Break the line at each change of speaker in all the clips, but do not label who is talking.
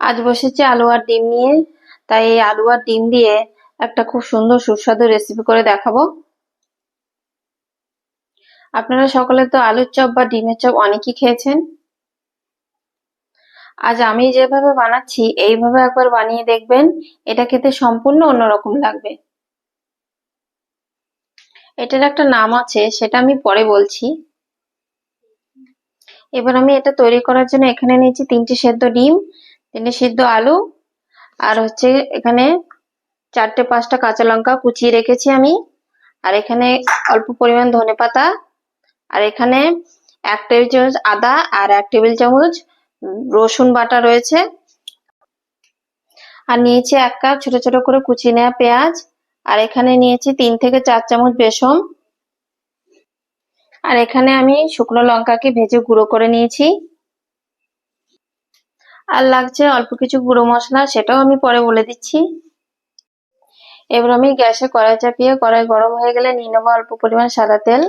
আজ বসেছি আলু আর ডিম নিয়ে। তাই এই আলু আর ডিম দিয়ে একটা খুব সুন্দর সুস্বাদু রেসিপি করে দেখাবো। আপনারা সকলে তো আলুর চপ বা ডিমের চপ অনেকেই খেয়েছেন। আজ আমি যেভাবে বানাচ্ছি, এইভাবে একবার বানিয়ে দেখবেন, এটা খেতে সম্পূর্ণ অন্যরকম লাগবে। এটার একটা নাম আছে, সেটা আমি পরে বলছি। এবার আমি এটা তৈরি করার জন্য এখানে নিয়েছি তিনটি সেদ্ধ ডিম। তিনটে সিদ্ধ আলু আর হচ্ছে এখানে চারটে পাঁচটা কাঁচা লঙ্কা কুচিয়ে রেখেছি আমি। আর এখানে অল্প পরিমাণ ধনে পাতা। আর এখানে এক টেবিল চামচ আদা আর এক টেবিল চামচ রসুন বাটা রয়েছে। আর নিয়েছি এক কাপ ছোট ছোট করে কুচিয়ে নেওয়া পেঁয়াজ। আর এখানে নিয়েছি তিন থেকে চার চামচ বেসন। আর এখানে আমি শুকনো লঙ্কাকে ভেজে গুঁড়ো করে নিয়েছি। আর লাগছে অল্প কিছু গুঁড়ো মশলা, সেটাও আমি পরে বলে দিচ্ছি। এবার আমি গ্যাসে কড়াই চাপিয়ে, কড়াই গরম হয়ে গেলে নিয়ে নেব অল্প পরিমাণ সাদা তেল।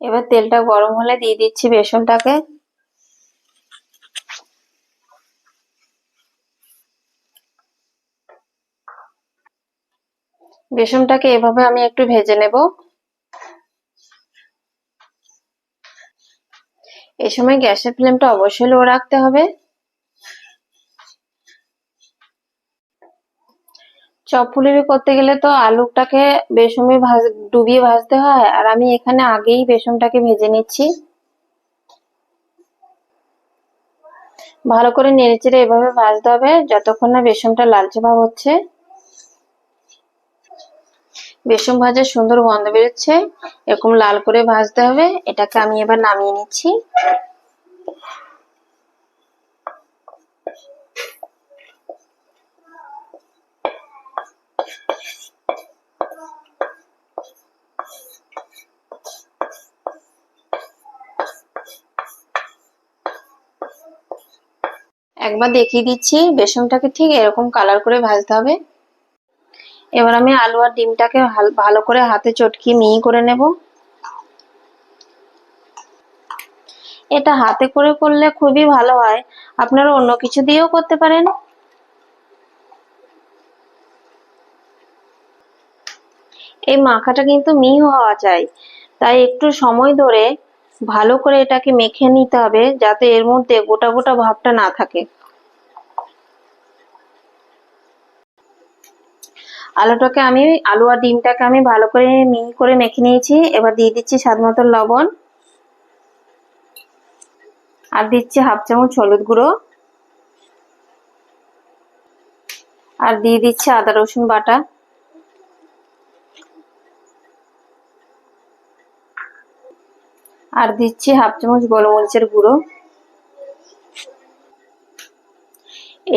এবার তেলটা গরম হলে দিয়ে দিচ্ছি বেসনটাকে। বেসনটাকে এভাবে আমি একটু ভেজে নেব। এই সময় গ্যাসের ফ্লেমটা অবশ্যই লো রাখতে হবে। চপ ফুলুরি করতে গেলে তো আলুটাকে বেসনে ভাজ, ডুবিয়ে ভাজতে হয়। আর আমি এখানে আগেই বেসনটাকে ভেজে নিচ্ছি। ভালো করে নেড়েচেড়ে এভাবে ভাজতে হবে, যতক্ষণ না বেসনটা লালচে ভাব হচ্ছে। বেসন ভাজার সুন্দর গন্ধ বেরোচ্ছে। এরকম লাল করে ভাজতে হবে। এটাকে আমি এবার নামিয়ে নিচ্ছি। একবার দেখিয়ে দিচ্ছি, বেসনটাকে ঠিক এরকম কালার করে ভাজতে হবে। এবার আমি আলু আর ডিমটাকে ভালো করে হাতে চটকি মিহি করে নেব। এটা হাতে করে করলে খুবই ভালো হয়। আপনারা অন্য কিছু দিয়েও করতে পারেন। এই মাখাটা কিন্তু মিহি হওয়া চাই। তাই একটু সময় ধরে ভালো করে এটাকে মেখে নিতে হবে, যাতে এর মধ্যে গোটা গোটা ভাবটা না থাকে। আলুটাকে আমি আলু আর ডিমটাকে আমি ভালো করে মিহি করে মেখে নিয়েছি। এবার দিয়ে দিচ্ছি স্বাদ মতো লবণ। আর দিচ্ছি হাফ চামচ হলুদ গুঁড়ো। আর দিয়ে দিচ্ছি আদা, রসুন বাটা। আর দিচ্ছি হাফ চামচ গোলমরিচের গুঁড়ো।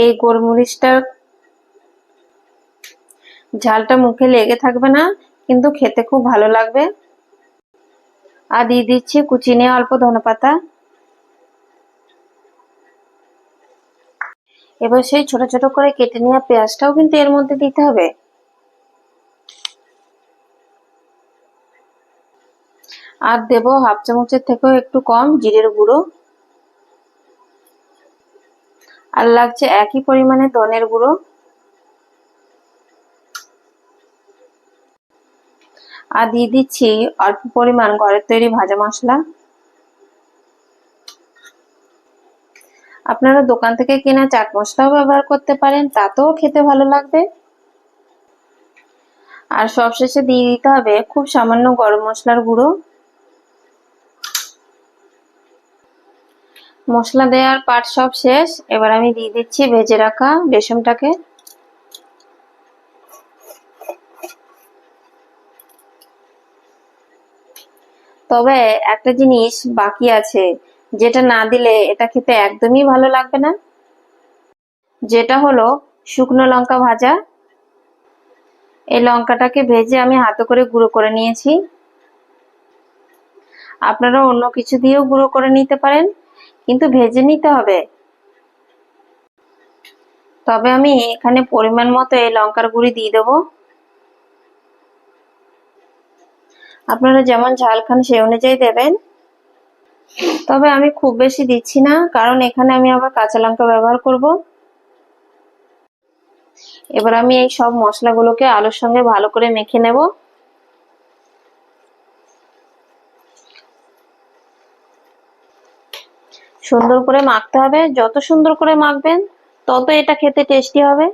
এই গোলমরিচটা ঝালটা মুখে লেগে থাকবে না, কিন্তু খেতে খুব ভালো লাগবে। আর দিয়ে দিচ্ছি কুচি নিয়ে অল্প ধনে পাতা। এবার সেই ছোট ছোট করে কেটে নেওয়া পেঁয়াজটাও কিন্তু এর মধ্যে দিতে হবে। আর দেব হাফ চামচের থেকেও একটু কম জিরের গুঁড়ো। আর লাগছে একই পরিমাণে ধনের গুঁড়ো। আর দিয়ে দিচ্ছি অল্প পরিমাণ ঘরের তৈরি ভাজা মশলা। আপনারা দোকান থেকে কেনা চাট মশলাও ব্যবহার করতে পারেন, তাতেও খেতে ভালো লাগবে। আর সবশেষে দিয়ে দিতে হবে খুব সামান্য গরম মশলার গুঁড়ো। মশলা দেওয়ার পাট সব শেষ। এবার আমি দিয়ে দিচ্ছি ভেজে রাখা বেসনটাকে। তবে একটা জিনিস বাকি আছে, যেটা না দিলে এটা খেতে একদমই ভালো লাগবে না। যেটা হলো শুকনো লঙ্কা ভাজা। এই লঙ্কাটাকে ভেজে আমি হাতে করে গুঁড়ো করে নিয়েছি। আপনারা অন্য কিছু দিয়েও গুঁড়ো করে নিতে পারেন, কিন্তু ভেজে নিতে হবে। তবে আমি এখানে পরিমাণ মতো এই লঙ্কার গুঁড়ি দিয়ে দেবো। আপনারা যেমন ঝাল খান সেই অনুযায়ী দেবেন। তবে আমি খুব বেশি দিচ্ছি না, কারণ এখানে আমি আবার কাঁচা লঙ্কা ব্যবহার করব। এবার আমি এই সব মশলাগুলোকে আলুর সঙ্গে ভালো করে মেখে নেব। সুন্দর করে মাখতে হবে। যত সুন্দর করে মাখবেন, তত এটা খেতে টেস্টি হবে।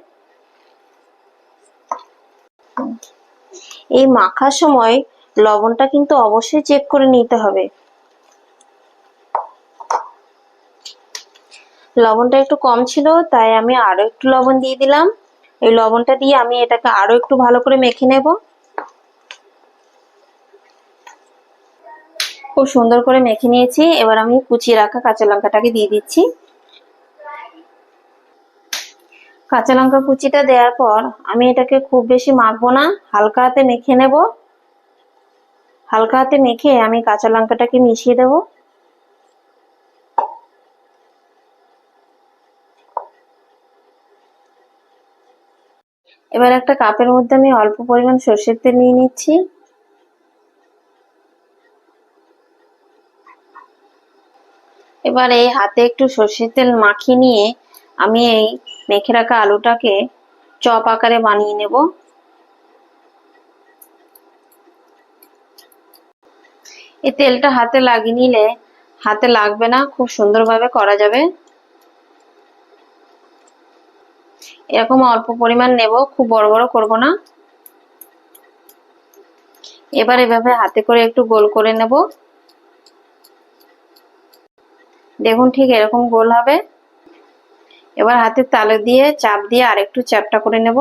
এই মাখার সময় লবণটা কিন্তু অবশ্যই চেক করে নিতে হবে। লবণটা একটু কম ছিল, তাই আমি আরও একটু লবণ দিয়ে দিলাম। এই লবণটা দিয়ে আমি এটাকে আরও একটু ভালো করে মেখে নেব। খুব সুন্দর করে মেখে নিয়েছি। এবার আমি কুচিয়ে রাখা কাঁচা লঙ্কাটাকে দিয়ে দিচ্ছি। কাঁচা লঙ্কা কুচিটা দেওয়ার পর আমি এটাকে খুব বেশি মাখবো না, হালকা হাতে মেখে নেব। হালকা হাতে মেখে আমি কাঁচা লঙ্কাটাকে মিশিয়ে দেব। এবার একটা কাপের মধ্যে আমি অল্প পরিমাণ সর্ষের তেল নিয়ে নিচ্ছি। এবার এই হাতে একটু সর্ষের তেল মাখিয়ে নিয়ে আমি এই মেখে রাখা আলুটাকে চপ আকারে বানিয়ে নেব। এই তেলটা হাতে লাগিয়ে নিলে হাতে লাগবে না, খুব সুন্দরভাবে করা যাবে। এরকম অল্প পরিমাণ নেব, খুব বড় বড় করব না। এবার এভাবে হাতে করে একটু গোল করে নেব। দেখুন ঠিক এরকম গোল হবে। এবার হাতের তালে দিয়ে চাপ দিয়ে আর একটু চ্যাপটা করে নেব।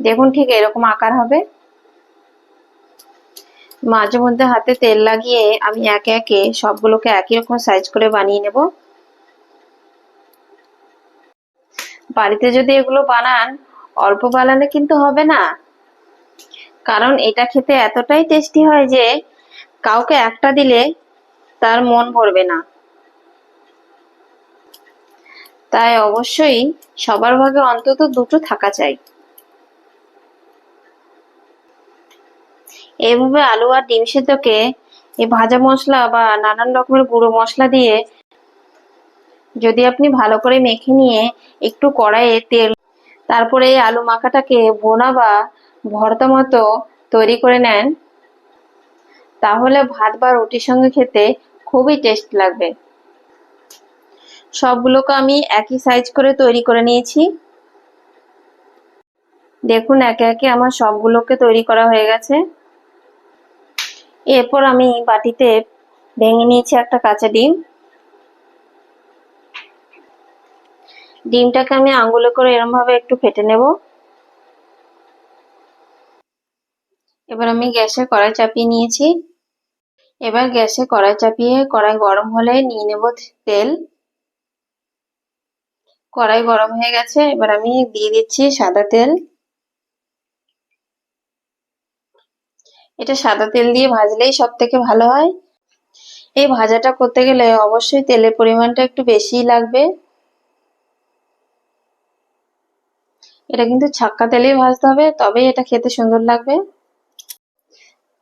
দেখুন ঠিক এরকম আকার হবে। মাঝে মধ্যে হাতে তেল লাগিয়ে আমি একে একে সবগুলোকে একই রকম সাইজ করে বানিয়ে নেব। বাড়িতে যদি এগুলো বানান, অল্প বানালে কিন্তু হবে না। কারণ এটা খেতে এতটাই টেস্টি হয় যে, কাউকে একটা দিলে তার মন ভরবে না। তাই অবশ্যই সবার ভাগে অন্তত দুটো থাকা চাই। এইভাবে আলু আর ডিম সেদ্ধকে এই ভাজা মশলা বা নানান রকমের গুঁড়ো মশলা দিয়ে যদি আপনি ভালো করে মেখে নিয়ে একটু কড়াইয়ে তেল, তারপরে এই আলু মাখাটাকে বোনা বা ভর্তা মতো তৈরি করে নেন, তাহলে ভাত বা রুটির সঙ্গে খেতে খুবই টেস্ট লাগবে। সবগুলোকে আমি একই সাইজ করে তৈরি করে নিয়েছি। দেখুন, একে একে আমার সবগুলোকে তৈরি করা হয়ে গেছে। এরপর আমি বাটিতে ভেঙে নিয়েছি একটা কাঁচা ডিম। ডিমটাকে আমি আঙ্গুলে করে এরম ভাবে একটু ফেটে নেব। এবার আমি গ্যাসে কড়াই চাপিয়ে নিয়েছি। এবার গ্যাসে কড়াই চাপিয়ে কড়াই গরম হলে নিয়ে নেব তেল। কড়াই গরম হয়ে গেছে, এবার আমি দিয়ে দিচ্ছি সাদা তেল। এটা সাদা তেল দিয়ে ভাজলেই সব থেকে ভালো হয়। এই ভাজাটা করতে গেলে অবশ্যই তেলের পরিমাণটা একটু বেশিই লাগবে। এটা কিন্তু ছাক্কা তেলেই ভাজতে হবে, তবেই এটা খেতে সুন্দর লাগবে।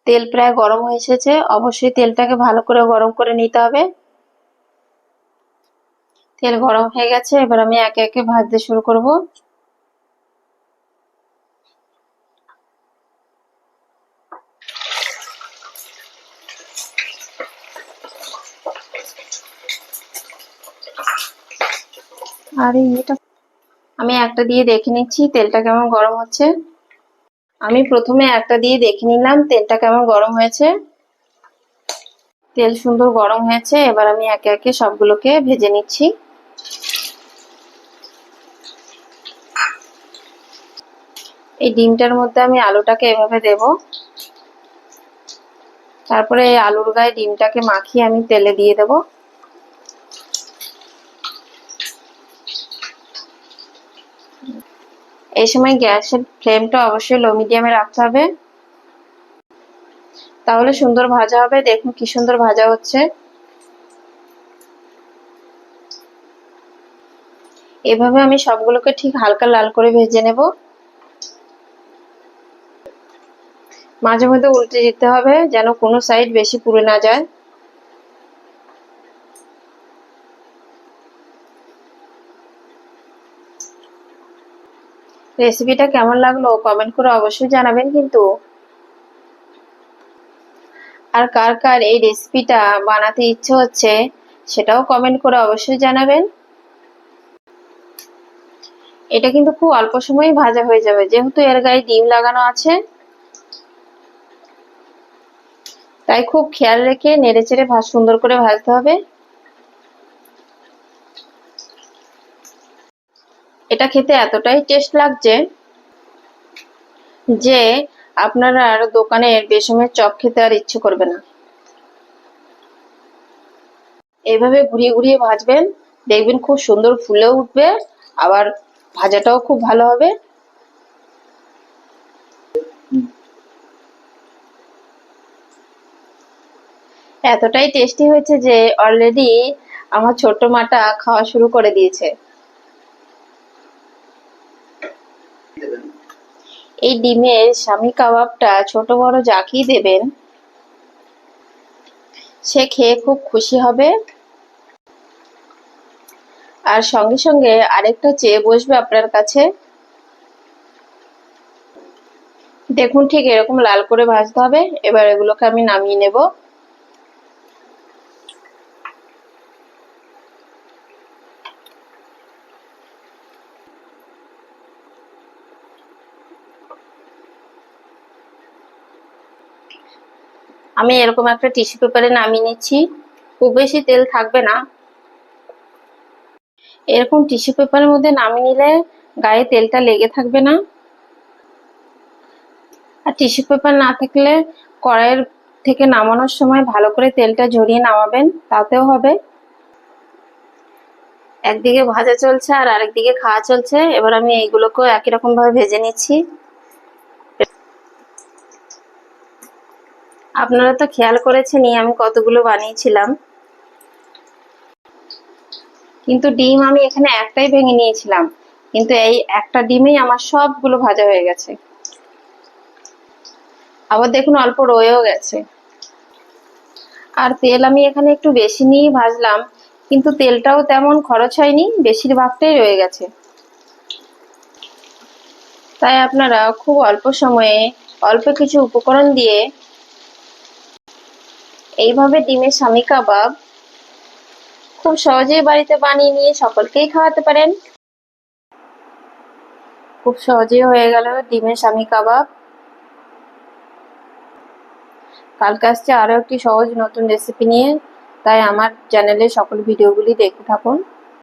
তেল প্রায় গরম হয়ে এসেছে, অবশ্যই তেলটাকে ভালো করে গরম করে নিতে হবে। তেল গরম হয়ে গেছে, এবার আমি একে একে ভাজতে শুরু করব। আরে, এটা আমি একটা দিয়ে দেখে নিচ্ছি, তেলটা কেমন গরম হচ্ছে। আমি প্রথমে একটা দিয়ে দেখে নিলাম, তেলটা কেমন গরম হয়েছে। তেল সুন্দর গরম হয়েছে, এবার আমি একে একে সবগুলোকে ভেজে নিচ্ছি। এই ডিমটার মধ্যে আমি আলুটাকে এভাবে দেব। তারপরে এই আলুর গায়ে ডিমটাকে মাখিয়ে আমি তেলে দিয়ে দেব। এই সময় গ্যাসের ফ্লেমটা অবশ্যই লো মিডিয়ামে রাখতে হবে। তাহলে সুন্দর ভাজা হবে। দেখুন কি সুন্দর ভাজা হচ্ছে। এভাবে আমি সবগুলোকে ঠিক হালকা লাল করে ভেজে নেব। মাঝে মধ্যে উল্টে দিতে হবে যেন কোনো সাইড বেশি পুড়ে না যায়। রেসিপিটা কেমন লাগল? কমেন্ট করে অবশ্যই জানাবেন কিন্তু। আর কার কার এই রেসিপিটা বানাতে ইচ্ছে হচ্ছে, সেটাও কমেন্ট করে অবশ্যই জানাবেন। এটা কিন্তু খুব অল্প সময়ে ভাজা হয়ে যাবে। যেহেতু এর গায়ে ডিম লাগানো আছে, তাই খুব খেয়াল রেখে নেড়ে চেড়ে সুন্দর করে ভাজতে হবে। এটা খেতে এতটাই টেস্ট লাগছে যে আপনারা আর দোকানের বেসমের চপ খেতে আর ইচ্ছে করবে না। এইভাবে ঘুরিয়ে ঘুরিয়ে ভাজবেন, দেখবেন খুব সুন্দর ফুলেও উঠবে, আবার ভাজাটাও খুব ভালো হবে। এতটাই টেস্টি হয়েছে যে অলরেডি আমার ছোট্ট মাটা খাওয়া শুরু করে দিয়েছে। এই ডিমের স্বামী কাবাবটা ছোট বড় যাকেই দেবেন, সে খেয়ে খুব খুশি হবে। আর সঙ্গে সঙ্গে আরেকটা চেয়ে বসবে আপনার কাছে। দেখুন ঠিক এরকম লাল করে ভাজতে হবে, এবার এগুলোকে আমি নামিয়ে নেব। আমি এরকম একটা টিস্যু পেপারে নামিয়ে নিচ্ছি। খুব বেশি তেল থাকবে না। এরকম টিস্যু পেপারের মধ্যে নামিয়ে নিলে গায়ে তেলটা লেগে থাকবে না। আর টিস্যু পেপার না থাকলে কড়াইয়ের থেকে নামানোর সময় ভালো করে তেলটা ঝরিয়ে নামাবেন, তাতেও হবে। একদিকে ভাজা চলছে আর আরেকদিকে খাওয়া চলছে। এবার আমি এইগুলোকেও একই রকম ভাবে ভেজে নিচ্ছি। আপনারা তো খেয়াল করেছেনই, আমি কতগুলো বানিয়েছিলাম। কিন্তু ডিম আমি এখানে একটাই ভেঙে নিয়েছিলাম। কিন্তু এই একটা ডিমেই আমার সবগুলো ভাজা হয়ে গেছে। আবার দেখুন অল্প রয়েও গেছে। আর তেল আমি এখানে একটু বেশি নিয়েই ভাজলাম, কিন্তু তেলটাও তেমন খরচ হয়নি, বেশিরভাগটাই রয়ে গেছে। তাই আপনারা খুব অল্প সময়ে অল্প কিছু উপকরণ দিয়ে এইভাবে ডিমের স্বামী কাবাব খুব সহজেই বাড়িতে বানিয়ে নিয়ে সকলকেই খাওয়াতে পারেন। খুব সহজেই হয়ে গেল ডিমের স্বামী কাবাব। কালকে আসছে আরও একটি সহজ নতুন রেসিপি নিয়ে, তাই আমার চ্যানেলে সকল ভিডিওগুলি দেখতে থাকুন।